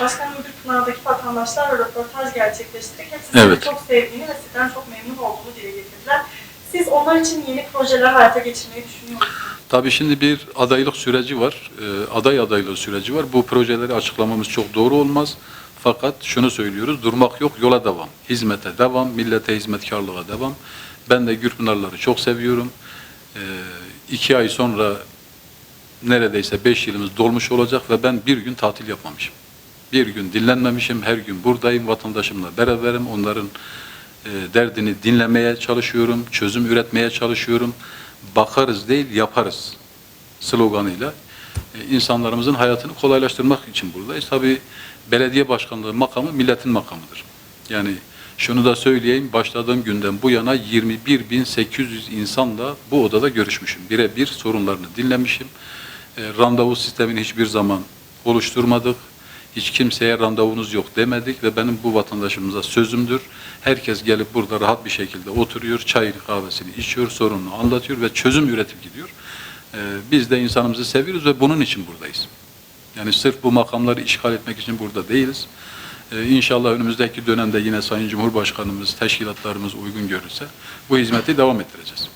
Başkanım Gürpınar'daki vatandaşlarla röportaj gerçekleştirdik. Hepsi sizi Evet. çok sevdiğini ve sizden çok memnun olduğunu dile getirdiler. Siz onlar için yeni projeler hayata geçirmeyi düşünüyor musunuz? Tabii şimdi bir adaylık süreci var, e, aday adaylığı süreci var. Bu projeleri açıklamamız çok doğru olmaz. Fakat şunu söylüyoruz, durmak yok, yola devam. Hizmete devam, millete hizmetkarlığa devam. Ben de Gürpınarları çok seviyorum. E, iki ay sonra neredeyse beş yılımız dolmuş olacak ve ben bir gün tatil yapmamışım. Bir gün dinlenmemişim, her gün buradayım, vatandaşımla beraberim. Onların e, derdini dinlemeye çalışıyorum, çözüm üretmeye çalışıyorum. Bakarız değil, yaparız sloganıyla e, insanlarımızın hayatını kolaylaştırmak için buradayız. Tabii belediye başkanlığı makamı milletin makamıdır. Yani şunu da söyleyeyim, başladığım günden bu yana 21.800 insanla bu odada görüşmüşüm. Birebir sorunlarını dinlemişim. E, randevu sistemini hiçbir zaman oluşturmadık. Hiç kimseye randevunuz yok demedik ve benim bu vatandaşımıza sözümdür. Herkes gelip burada rahat bir şekilde oturuyor, çayını kahvesini içiyor, sorununu anlatıyor ve çözüm üretip gidiyor. Ee, biz de insanımızı seviyoruz ve bunun için buradayız. Yani sırf bu makamları işgal etmek için burada değiliz. Ee, inşallah önümüzdeki dönemde yine Sayın Cumhurbaşkanımız, teşkilatlarımız uygun görürse bu hizmeti devam ettireceğiz.